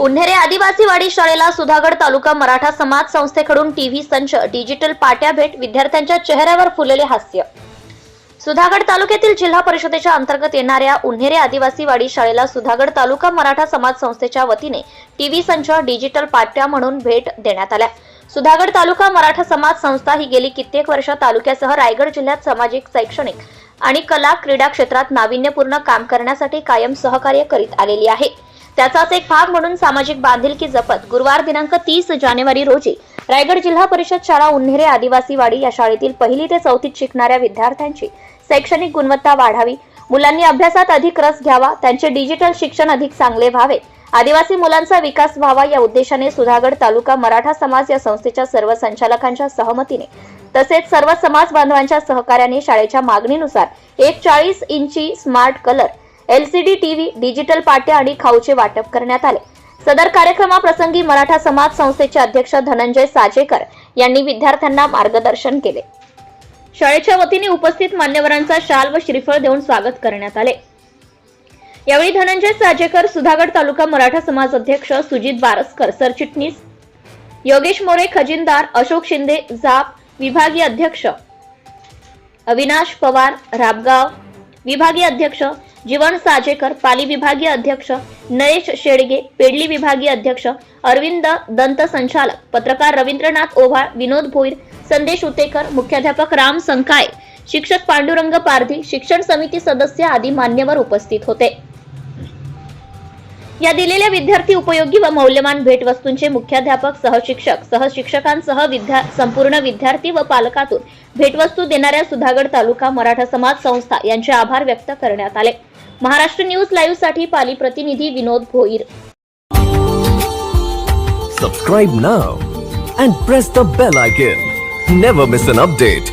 उन्हेरे आदिवासीवाडी शाळेला सुधागड तालुका मराठा समाज संस्थेकडून टीव्ही संच डिजिटल पाट्या भेट विद्यार्थ्यांच्या चेहऱ्यावर फुललेले हास्य. सुधागड तालुक्यातील जिल्हा परिषदेच्या अंतर्गत येणाऱ्या उन्हेरे आदिवासीवाडी शाळेला सुधागड तालुका मराठा समाज संस्थेच्या वतीने टीव्ही संच डिजिटल पाट्या म्हणून भेट देण्यात आल्या. सुधागड तालुका मराठा समाज संस्था ही गेली कित्येक वर्ष तालुक्यासह रायगड जिल्ह्यात सामाजिक शैक्षणिक आणि कला क्रीडा क्षेत्रात नाविन्यपूर्ण काम करण्यासाठी कायम सहकार्य करीत आलेली आहे. त्याचाच एक भाग म्हणून सामाजिक बांधिलकी जपत. गुरुवार दिनांक तीस जानेवारी रोजी रायगड जिल्हा परिषद शाळा उन्हेरे आदिवासीवाडी या शाळेतील पहिली ते चौथीत शिकणाऱ्या विद्यार्थ्यांची शैक्षणिक गुणवत्ता वाढावी. मुलांनी अभ्यासात अधिक रस घ्यावा. त्यांचे डिजिटल शिक्षण अधिक चांगले व्हावे. आदिवासी मुलांचा विकास व्हावा या उद्देशाने सुधागड तालुका मराठा समाज या संस्थेच्या सर्व संचालकांच्या सहमतीने तसेच सर्व समाज बांधवांच्या सहकार्याने शाळेच्या मागणीनुसार एक चाळीस इंची smart colour LCD TV digital पाट्या आणि खाऊचे वाटप करण्यात आले. सदर कार्यक्रमाप्रसंगी मराठा समाज संस्थेचे अध्यक्ष धनंजय साजेकर यांनी विद्यार्थ्यांना मार्गदर्शन केले. शाळेच्या वतीने उपस्थित मान्यवरांचा शाल व श्रीफळ देऊन स्वागत करण्यात आले. यावेळी धनंजय साजेकर सुधागड तालुका मराठा समाज अध्यक्ष सुजित बारसकर सरचिटणीस योगेश मोरे खजिनदार अशोक शिंदे जाप विभागीय अध्यक्ष अविनाश पवार राबगाव विभागीय अध्यक्ष जीवन साजेकर पाली विभागीय अध्यक्ष नरेश शेडगे पेडली विभागीय अध्यक्ष अरविंद दंत संचालक पत्रकार रवींद्रनाथ ओव्हाळ विनोद भोईर संदेश उतेकर मुख्याध्यापक राम संकाय शिक्षक पांडुरंग पारधी शिक्षण समिती सदस्य आदी मान्यवर उपस्थित होते. या दिलेल्या विद्यार्थी उपयोगी व मौल्यवान भेटवस्तूंचे मुख्याध्यापक सहशिक्षक सहशिक्षकांसह विद्या संपूर्ण विद्यार्थी व पालकातून भेटवस्तू देणाऱ्या सुधागड तालुका मराठा समाज संस्था यांचे आभार व्यक्त करण्यात आले. महाराष्ट्र न्यूज लाइवसाठी पाली प्रतिनिधी विनोद भोईर. सब्सक्राइब ना and press the bell icon never miss an update